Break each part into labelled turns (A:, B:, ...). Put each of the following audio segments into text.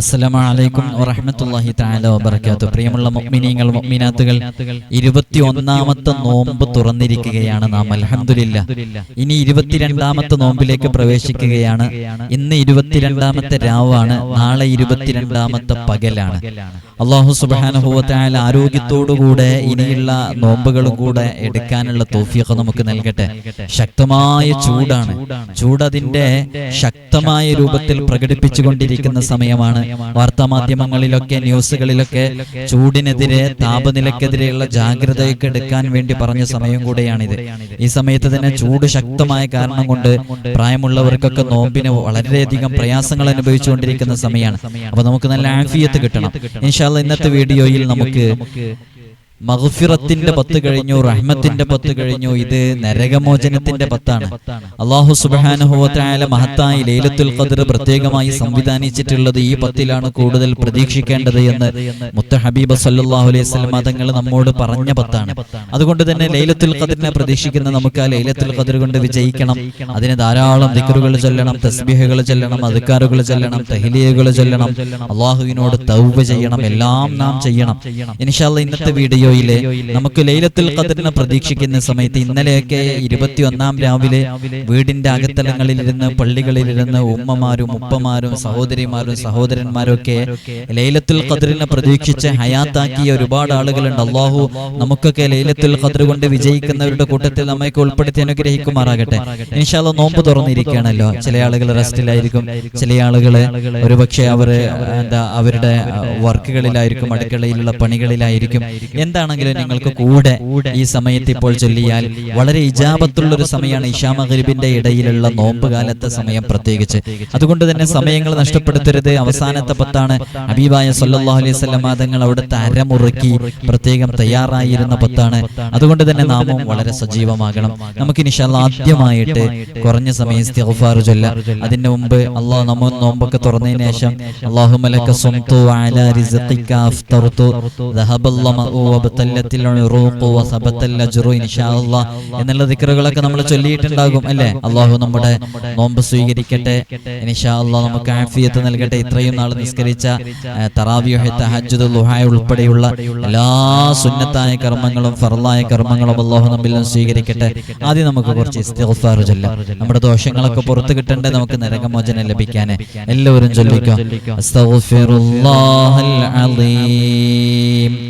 A: അസ്സലാമലൈക്കും വറഹമത്തല്ലാഹി താല വബർക്കാത്തു പ്രിയമുള്ള മൊമിനീങ്ങൾ മൊമിനാത്തുകൾ ഇരുപത്തി ഒന്നാമത്തെ നോമ്പ് തുറന്നിരിക്കുകയാണ് നാം അലഹമില്ല ഇനി ഇരുപത്തിരണ്ടാമത്തെ നോമ്പിലേക്ക് പ്രവേശിക്കുകയാണ്. ഇന്ന് ഇരുപത്തിരണ്ടാമത്തെ രാവാണ്. നാളെ ഇരുപത്തിരണ്ടാമത്തെ പകലാണ്. അള്ളാഹു സുബാനുഭവത്തായ ആരോഗ്യത്തോടുകൂടെ ഇനിയുള്ള നോമ്പുകളും കൂടെ എടുക്കാനുള്ള തോഫിയൊക്കെ നമുക്ക് നൽകട്ടെ. ശക്തമായ ചൂടാണ്. ചൂടതിന്റെ ശക്തമായ രൂപത്തിൽ പ്രകടിപ്പിച്ചുകൊണ്ടിരിക്കുന്ന സമയമാണ്. വാർത്താ മാധ്യമങ്ങളിലൊക്കെ ന്യൂസുകളിലൊക്കെ ചൂടിനെതിരെ താപനിലക്കെതിരെയുള്ള ജാഗ്രതയൊക്കെ എടുക്കാൻ വേണ്ടി പറഞ്ഞ സമയം കൂടെയാണിത്. ഈ സമയത്ത് തന്നെ ചൂട് ശക്തമായ കാരണം കൊണ്ട് പ്രായമുള്ളവർക്കൊക്കെ നോമ്പിന് വളരെയധികം പ്രയാസങ്ങൾ അനുഭവിച്ചുകൊണ്ടിരിക്കുന്ന സമയമാണ്. അപ്പൊ നമുക്ക് നല്ല ആഫിയത്ത് കിട്ടണം. ഇൻഷാല്ല ഇന്നത്തെ വീഡിയോയിൽ നമുക്ക് മഗ്ഫിറത്തിന്റെ പത്ത് കഴിഞ്ഞു റഹ്മത്തിന്റെ പത്ത് കഴിഞ്ഞു. ഇത് നരകമോചനത്തിന്റെ പത്താണ്. അള്ളാഹു സുബാനുഭവത്തായ മഹത്തായ ലൈലത്തുൽ ഖദർ പ്രത്യേകമായി സംവിധാനിച്ചിട്ടുള്ളത് ഈ പത്തിലാണ് കൂടുതൽ പ്രതീക്ഷിക്കേണ്ടത് എന്ന് മുത്ത ഹബീബ് സല്ലാഹു അലൈഹി സ്വലമ തങ്ങൾ നമ്മോട് പറഞ്ഞ പത്താണ്. അതുകൊണ്ട് തന്നെ ലൈലത്തുൽ ഖദറിനെ പ്രതീക്ഷിക്കുന്ന നമുക്ക് ആ ലൈലത്തുൽ ഖദർ കൊണ്ട് വിജയിക്കണം. അതിന് ധാരാളം ദിക്കറുകൾ ചൊല്ലണം തസ്ബീഹുകൾ ചൊല്ലണം അധികാറുകൾ ചൊല്ലണം തഹിലിയകൾ ചൊല്ലണം അള്ളാഹുവിനോട് തൗബ ചെയ്യണം എല്ലാം നാം ചെയ്യണം. ഇൻഷാല്ല ഇന്നത്തെ വീഡിയോയിലെ നമുക്ക് ലൈലത്തുൽ ഖദറിനെ പ്രതീക്ഷിക്കുന്ന സമയത്ത് ഇന്നലെയൊക്കെ ഇരുപത്തിയൊന്നാം രാവിലെ വീടിന്റെ അകത്തലങ്ങളിലിരുന്ന് പള്ളികളിലിരുന്ന് ഉമ്മമാരും ഉപ്പമാരും സഹോദരിമാരും സഹോദരന്മാരും ഒക്കെ ലൈലത്തുൽ ഖദറിനെ പ്രതീക്ഷിച്ച് ഹയാത്താക്കിയ ഒരുപാട് ആളുകളുണ്ട്. അള്ളാഹു നമുക്കൊക്കെ ലൈലത്തുൽ ഖദർ കൊണ്ട് വിജയിക്കുന്നവരുടെ കൂട്ടത്തിൽ നമ്മൾക്ക് ഉൾപ്പെടുത്തി അനുഗ്രഹിക്കുമാറാകട്ടെ. ഇൻഷാല്ല നോമ്പ് തുറന്നിരിക്കുകയാണല്ലോ. ചില ആളുകൾ റെസ്റ്റിലായിരിക്കും ചില ആളുകൾ ഒരുപക്ഷെ അവർ എന്താ അവരുടെ വർക്കുകളിലായിരിക്കും അടുക്കളയിലുള്ള പണികളിലായിരിക്കും എന്താണെങ്കിലും നിങ്ങൾക്ക് കൂടെ ഈ സമയത്ത് ഇപ്പോൾ ചൊല്ലിയാൽ വളരെ ഇജാപത്തുള്ള ഒരു സമയമാണ് ഇഷാ മഗ്രിബിന്റെ ഇടയിലുള്ള നോമ്പ് കാലത്തെ സമയം പ്രത്യേകിച്ച്. അതുകൊണ്ട് തന്നെ സമയങ്ങൾ നഷ്ടപ്പെടുത്തരുത് അവസാനത്തെ പത്താണ്. അബീബായ സല്ലാഹു അലൈഹി വസല്ലം തങ്ങൾ അവിടുത്തെ അരമുറുക്കി പ്രത്യേകം തയ്യാറായിരുന്ന പത്താണ്. അതുകൊണ്ട് തന്നെ നാമം വളരെ സജീവമാകണം. നമുക്ക് നിഷാൽ ആദ്യമായിട്ട് കുറഞ്ഞ സമയം സ്ഥിഫാർ ചൊല്ല അതിന്റെ മുമ്പ് അള്ളാഹ് നമ്മ നോമ്പൊക്കെ തുറന്നതിന് ശേഷം അല്ലാഹു എന്നുള്ള ദിക്കറുകളൊക്കെ നമ്മൾ ചൊല്ലിയിട്ടുണ്ടാകും അല്ലേ? അള്ളാഹു നമ്മുടെ നോമ്പ് സ്വീകരിക്കട്ടെ. അല്ലാഹ് നമുക്ക് ആഫിയത്ത് നൽകട്ടെ. ഇത്രയും നാൾ നിസ്കരിച്ച ലുഹായ ഉൾപ്പെടെയുള്ള എല്ലാ സുന്നത്തായ കർമ്മങ്ങളും ഫർലായ കർമ്മങ്ങളും അള്ളാഹു നമ്മിൽ സ്വീകരിക്കട്ടെ. ആദ്യം നമുക്ക് കുറച്ച് ഇസ്തിഗ്ഫാർ ചൊല്ലാം. നമ്മുടെ ദോഷങ്ങളൊക്കെ പുറത്തു കിട്ടണ്ടേ നമുക്ക് നരകമോചനം ലഭിക്കാൻ എല്ലാവരും ചൊല്ലിക്കോ. അസ്തഗ്ഫിറുല്ലാഹൽ അലീം.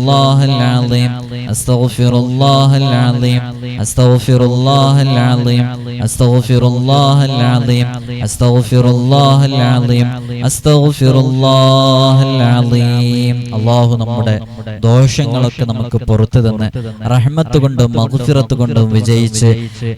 A: العظيم أستغفر الله العظيم أستغفر الله العظيم أستغفر الله العظيم أستغفر الله العظيم أستغفر الله العظيم അള്ളാഹു നമ്മുടെ ദോഷങ്ങളൊക്കെ നമുക്ക് പുറത്തു തന്ന് റഹ്മത്ത് കൊണ്ടും മകുഫിറത്ത് കൊണ്ടും വിജയിച്ച്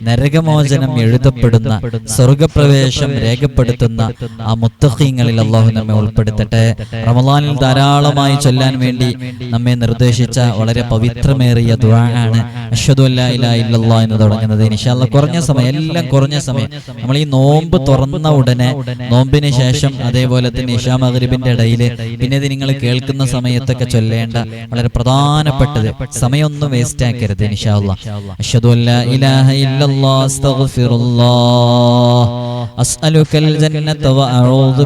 A: നരകമോചനം എഴുതപ്പെടുന്ന സ്വർഗപ്രവേശം രേഖപ്പെടുത്തുന്ന ആ മുത്തഹീങ്ങളിൽ അള്ളാഹു നമ്മെ ഉൾപ്പെടുത്തട്ടെ റമലാനിൽ ധാരാളമായി ചൊല്ലാൻ വേണ്ടി നമ്മെ നിർദ്ദേശിച്ച വളരെ പവിത്രമേറിയ ദുആണ് അഷ്ഹദു അല്ലാ എന്ന് തുടങ്ങുന്നത്. ഇൻഷാല്ല കുറഞ്ഞ സമയം എല്ലാം കുറഞ്ഞ സമയം. നമ്മൾ ഈ നോമ്പ് തുറന്ന ഉടനെ നോമ്പിന് ശേഷം അതേപോലെ തന്നെ ഇഷാ മഗ്രിബിന്റെ ഇടയിൽ പിന്നെ ഇത് നിങ്ങൾ കേൾക്കുന്ന സമയത്തൊക്കെ ചൊല്ലേണ്ട വളരെ പ്രധാനപ്പെട്ടത് സമയമൊന്നും വേസ്റ്റ് ആക്കരുത് ഇനിഷാല്ല അഷ്ഹദു അല്ലാ ഇലാഹ ഇല്ലല്ലാഹ് അസ്തഗ്ഫിറുല്ലാഹ് ജന്നത വഅഊദു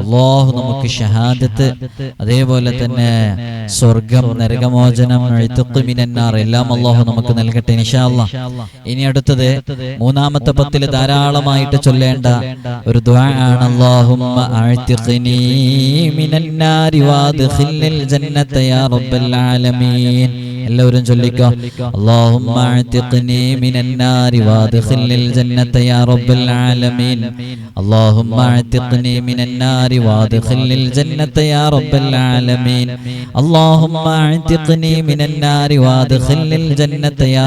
A: അള്ളാഹു നമുക്ക് ഷഹാദത്ത് അതേപോലെ തന്നെ സ്വർഗം നരകമോചനം മിനന്നാർ എല്ലാം അള്ളാഹു നമുക്ക് നൽകട്ടെ നിഷാല്ല ഇനി അടുത്തത് മൂന്നാമത്തെ പത്തിൽ ധാരാളമായിട്ട് ചൊല്ലേണ്ട ഒരു ദ്വാണ് അള്ളാഹുമ്മ അഴ്ത്തിഖ്നി മിനന്നാരി വാദ്ഖിൽനിൽ ജന്നത യാ റബ്ബൽ ആലമീൻ. എല്ലാവരും ചൊല്ലിക്കോ അല്ലാഹുമ്മ അഅ്തിഖ്നി മിനന്നാരി വാദ്ഖിൽനിൽ ജന്നത യാ റബ്ബൽ ആലമീൻ അല്ലാഹുമ്മ അഅ്തിഖ്നി മിനന്നാരി വാദ്ഖിൽനിൽ ജന്നത യാ റബ്ബൽ ആലമീൻ അല്ലാഹുമ്മ അഅ്തിഖ്നി മിനന്നാരി വാദ്ഖിൽനിൽ ജന്നത യാ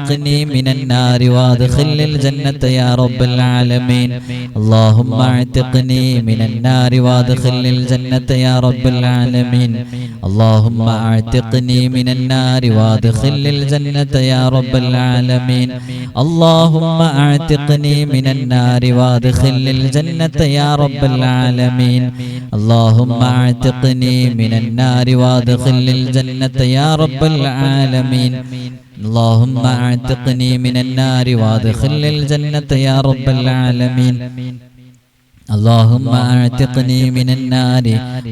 A: من النار وادخل الجنة يا رب العالمين. اللهم اعتقني من النار وادخل الجنة يا رب العالمين. اللهم اعتقني من النار وادخل الجنة يا رب العالمين. اللهم اعتقني من النار وادخل الجنة يا رب العالمين. اللهم اعتقني من النار وادخل الجنة يا رب العالمين. اللهم اعتقني من النار وادخل الجنة يا رب العالمين. اللهم اعتقني من النار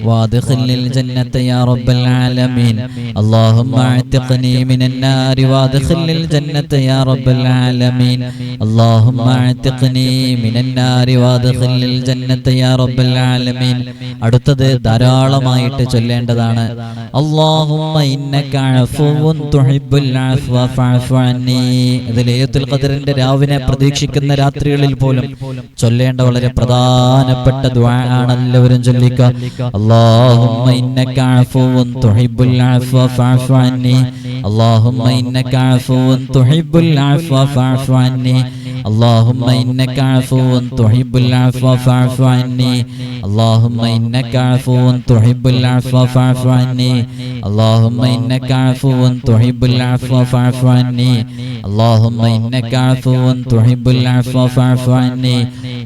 A: وادخل الجنة يا رب العالمين اللهم اعتقني من النار وادخل الجنة يا رب العالمين اللهم اعتقني من النار وادخل الجنة يا رب العالمين അടുത്തത് ധാരാളമായിട്ട് ചൊല്ലേണ്ടതാണ് അല്ലാഹുമ്മ ഇന്നക അഫുവുൻ തുഹിബ്ബുൽ അഫ്വ ഫഅഫു അന്നി ഇത് ലൈലത്തുൽ ഖദറിന്റെ രാവിനെ പ്രതീക്ഷിക്കുന്ന രാത്രികളിൽ പോലും ചൊല്ലേണ്ട വളരെ പ്രധാനപ്പെട്ട ദുആ ആണ് എല്ലാവരും ചൊല്ലിക്കുക അല്ലാഹുമ്മ ഇന്നക അഫുവുൻ തുഹിബ്ബുൽ അഫ്വ ഫഅഫു അന്നി അല്ലാഹുമ്മ ഇന്നക അഫുവുൻ തുഹിബ്ബുൽ അഫ്വ ഫഅഫു അന്നി اللهم إنك عفو تحب العفو فاعف عني اللهم إنك عفو تحب العفو فاعف عني اللهم إنك عفو تحب العفو فاعف عني اللهم إنك عفو تحب العفو فاعف عني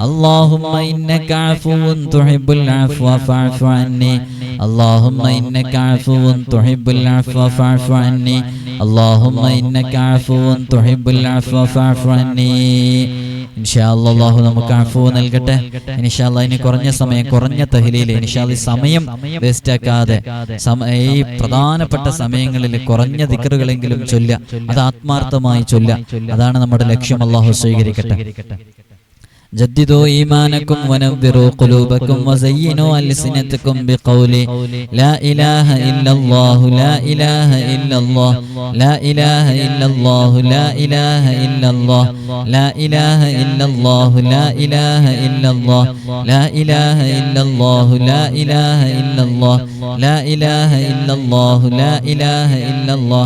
A: اللهم إنك عفو تحب العفو فاعف عني اللهم إنك عفو تحب العفو فاعف عني اللهم إنك عفو تحب العفو فاعف عني ഇൻഷാല്ല അള്ളാഹു നമുക്ക് അഫു നൽകട്ടെ ഇൻഷാല്ല ഇനി കുറഞ്ഞ സമയം കുറഞ്ഞ തഹ്ലീൽ ഇൻഷാല്ല ഈ സമയം വേസ്റ്റ് ആക്കാതെ സമ- ഈ പ്രധാനപ്പെട്ട സമയങ്ങളിൽ കുറഞ്ഞ ദിക്കറുകളെങ്കിലും ചൊല്ല അത് ആത്മാർത്ഥമായി ചൊല്ല അതാണ് നമ്മുടെ ലക്ഷ്യം അള്ളാഹു സ്വീകരിക്കട്ടെ جددوا إيمانكم ونذروا قلوبكم وزينوا ألسنتكم بقول لا إله إلا الله لا إله إلا الله لا إله إلا الله لا إله إلا الله لا إله إلا الله لا إله إلا الله لا إله إلا الله لا إله إلا الله لا إله إلا الله لا إله إلا الله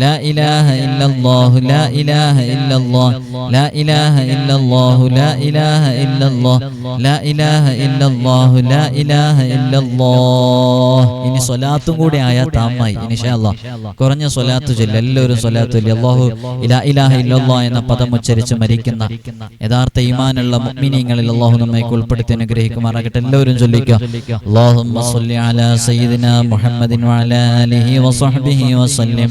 A: لا إله إلا الله لا إله إلا الله لا إله إلا الله لا إله إلا الله لا إله إلا الله لا إله إلا الله ഇനി സ്വലാത്തും കൂടി ആയാൽ താമായി ഇൻഷാല്ല കുറഞ്ഞ സ്വലാത്ത് ചൊല്ല എല്ലാവരും സ്വലാത്ത് ചൊല്ലി അള്ളാഹു ഇലാ ഇലാഹ ഇല്ലല്ലാ എന്ന പദം ഉച്ചരിച്ച് മരിക്കുന്ന യഥാർത്ഥ ഈമാനുള്ള മുഅ്മിനീങ്ങളിൽ അള്ളാഹു നമ്മെ ഉൾപ്പെടുത്തി അനുഗ്രഹിക്കുമാറാകട്ടെ എല്ലാവരും ചൊല്ലിക്കുക അല്ലാഹുമ്മ സ്വല്ലി അലാ സയ്യിദിനാ മുഹമ്മദിൻ വഅലാ ആലിഹി വസഹ്ബിഹി വസല്ലം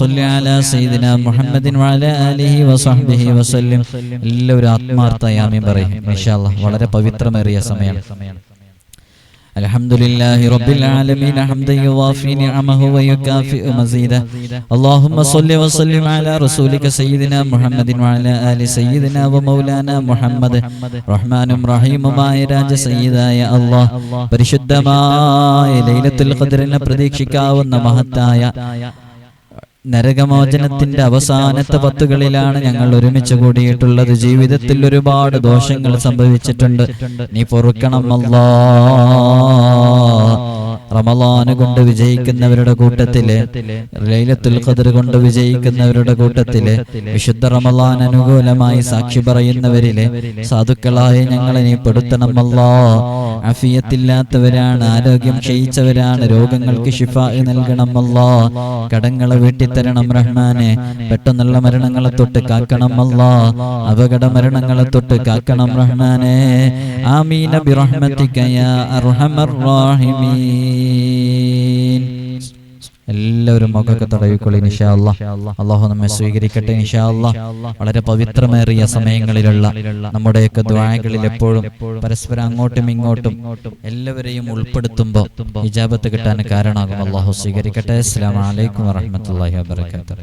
A: صل على سيدنا محمد وعلى آله وصحبه وسلم എല്ലാവരും ആത്മാർത്ഥയാമി പറയും ഇൻഷാ അല്ലാഹ് വളരെ പവിത്രമേറിയ സമയം الحمد لله رب العالمين حمدا يوافي نعمه ويكافئ مزيده اللهم صل وسلم على رسولك سيدنا محمد وعلى آل سيدنا ومولانا محمد റഹ്മാനും റഹീമുമായ രാജ സയ്യിദായ അള്ളാഹ് പരിശുദ്ധമായ ലൈലത്തുൽ ഖദ്റിനെ പ്രതീക്ഷിക്കാവുന്ന മഹത്തായ നരകമോചനത്തിന്റെ അവസാനത്തെ പത്തുകളിലാണ് ഞങ്ങൾ ഒരുമിച്ച് കൂടിയിട്ടുള്ളത്. ജീവിതത്തിൽ ഒരുപാട് ദോഷങ്ങൾ സംഭവിച്ചിട്ടുണ്ട്. നീ പൊറുക്കണം അല്ലാ റമലാന് കൊണ്ട് വിജയിക്കുന്നവരുടെ കൂട്ടത്തിൽ ലൈലത്തുൽ ഖദർ കൊണ്ട് വിജയിക്കുന്നവരുടെ കൂട്ടത്തിൽ വിശുദ്ധ റമലാൻ അനുകൂലമായി സാക്ഷി പറയുന്നവരിലെ സാധുക്കളായ ഞങ്ങളെ നീ പെടുത്തണം അല്ലാ. അഫിയത്തില്ലാത്തവരാണ് ആരോഗ്യം ക്ഷയിച്ചവരാണ് രോഗങ്ങൾക്ക് ഷിഫ നൽകണം അല്ലാ. കടങ്ങളെ വീട്ടിത്തരണം റഹ്മാനെ. പെട്ടെന്നുള്ള മരണങ്ങളെ തൊട്ട് കാക്കണം അല്ലാ. അപകട മരണങ്ങളെ തൊട്ട് കാക്കണം റഹ്മാനെ. ആമീന ബിറഹ്മത്തിക്കയ അർഹമർ റാഹിമീൻ. എല്ലാവരും മുഖമൊക്കെ തടവിക്കൊള്ളി നിഷാല്ല അള്ളാഹു നമ്മെ സ്വീകരിക്കട്ടെ നിഷാല്ല വളരെ പവിത്രമേറിയ സമയങ്ങളിലുള്ള നമ്മുടെയൊക്കെ ദ്വായകളിൽ എപ്പോഴും പരസ്പരം അങ്ങോട്ടും ഇങ്ങോട്ടും എല്ലാവരെയും ഉൾപ്പെടുത്തുമ്പോൾ ഹിജാബത്ത് കിട്ടാൻ കാരണമാകും. അള്ളാഹു സ്വീകരിക്കട്ടെ. അസ്സാം വലൈക്കും വാഹമത്തല്ലാഹി വാബർക്കാത്തു